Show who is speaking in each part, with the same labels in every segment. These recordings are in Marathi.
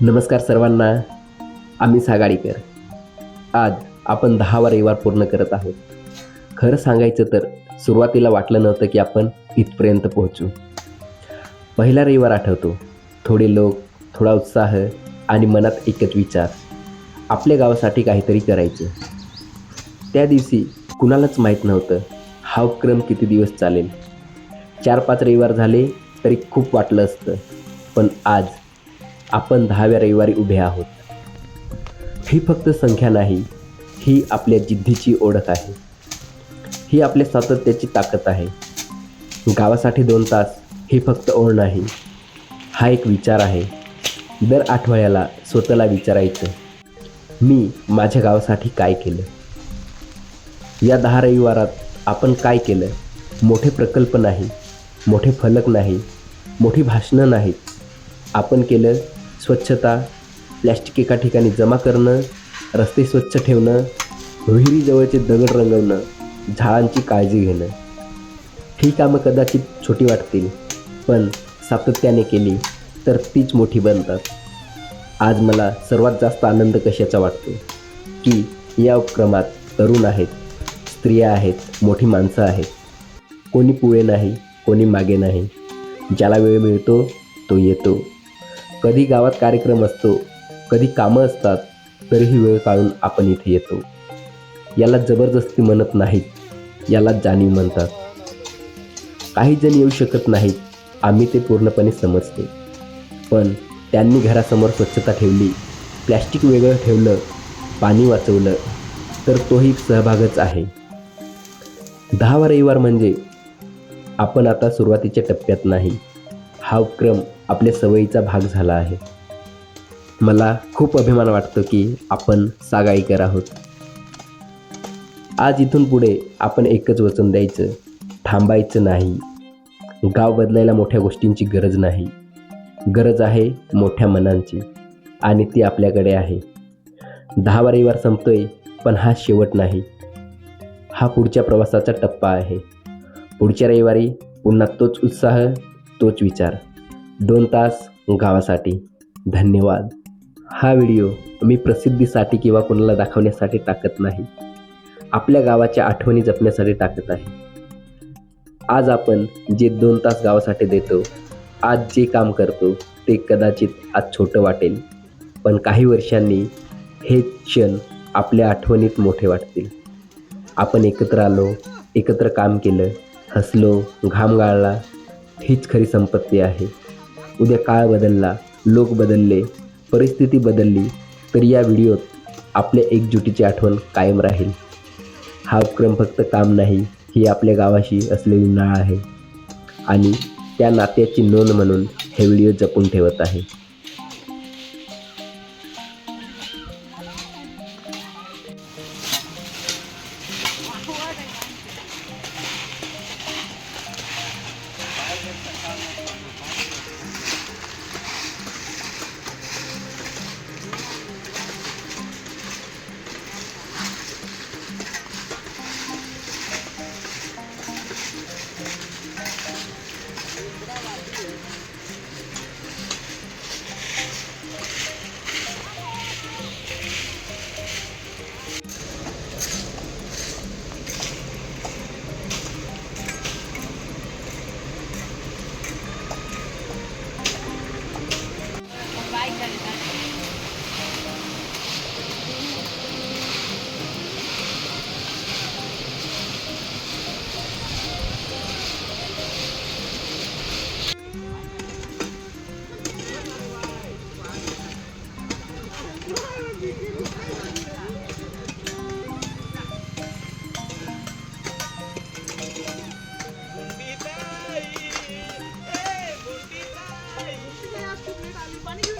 Speaker 1: नमस्कार सर्वांना. आम्ही सागाडीकर आज आपण दहावा रविवार पूर्ण करत आहोत. खरं सांगायचं तर सुरुवातीला वाटलं नव्हतं की आपण इथपर्यंत पोहोचू. पहिला रविवार आठवतो. थोडे लोक थोडा उत्साह आणि मनात एकच विचार. आपल्या गावासाठी काहीतरी करायचं. त्या दिवशी कुणालाच माहीत नव्हतं हा उपक्रम किती दिवस चालेल. चार पाच रविवार झाले तरी खूप वाटलं असतं. पण आज आपण दहाव्या रविवारी उभे आहोत. ही फक्त संख्या नाही ही आपल्या जिद्दीची ओळख आहे. ही आपल्या सातत्याची ताकद आहे. गावासाठी दोन तास ही फक्त ओळ नाही. हा एक विचार आहे. दर आठवड्याला स्वतःला विचारायचं मी माझ्या गावासाठी काय केलं? या दहा रविवारात आपण काय केलं? मोठे प्रकल्प नाही मोठे फलक नाही मोठी भाषणं नाहीत. आपण केलं स्वच्छता प्लॅस्टिक एका ठिकाणी जमा करणं रस्ते स्वच्छ ठेवणं विहिरीजवळचे दगड रंगवणं झाडांची काळजी घेणं. ही कामं कदाचित छोटी वाटतील पण सातत्याने केली तर तीच मोठी बनतात. आज मला सर्वात जास्त आनंद कशाचा वाटतो? की या उपक्रमात तरुण आहेत स्त्रिया आहेत मोठी माणसं आहेत. कोणी पुढे नाही कोणी मागे नाही. ज्याला वेळ मिळतो तो येतो. कधी गावात कार्यक्रम असतो कधी कामं असतात तरीही वेळ काढून आपण इथे येतो. याला जबरदस्ती म्हणत नाहीत याला जाणीव म्हणतात. काही जण येऊ शकत नाहीत आम्ही ते पूर्णपणे समजते. पण त्यांनी घरासमोर स्वच्छता ठेवली प्लॅस्टिक वेगळं ठेवलं पाणी वाचवलं तर तोही सहभागच आहे. दहावा रविवार म्हणजे आपण आता सुरुवातीच्या टप्प्यात नाही. हा उपक्रम आपल्या सवयीचा भाग झाला आहे. मला खूप अभिमान वाटतो की आपण सागाईकर आहोत. आज इथून पुढे आपण एकच वचन द्यायचं थांबायचं नाही. गाव बदलायला मोठ्या गोष्टींची गरज नाही. गरज आहे मोठ्या मनांची आणि ती आपल्याकडे आहे. दहा रविवार संपतोय पण हा शेवट नाही. हा पुढच्या प्रवासाचा टप्पा आहे. पुढच्या रविवारी पुन्हा तोच उत्साह तोच विचार. दोन तास गावासाठी. धन्यवाद. हा व्हिडिओ मी प्रसिद्धीसाठी किंवा कोणाला दाखवण्यासाठी टाकत नाही. आपल्या गावाच्या आठवणी जपण्यासाठी टाकत आहे. आज आपण जे दोन तास गावासाठी देतो आज जे काम करतो ते कदाचित आज छोटं वाटेल. पण काही वर्षांनी हे क्षण आपल्या आठवणीत मोठे वाटतील. आपण एकत्र आलो एकत्र काम केलं हसलो घाम गाळला हीच खरी संपत्ती आहे. उद्या काळ बदलला लोक बदलले परिस्थिती बदलली तर या व्हिडिओत आपल्या एकजुटीची आठवण कायम राहील. हा उपक्रम फक्त काम नाही ही आपल्या गावाशी असलेली नाळ आहे. आणि त्या नात्याची नोंद म्हणून हे व्हिडिओ जपून ठेवत आहे.
Speaker 2: পানি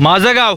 Speaker 2: माझं गाव.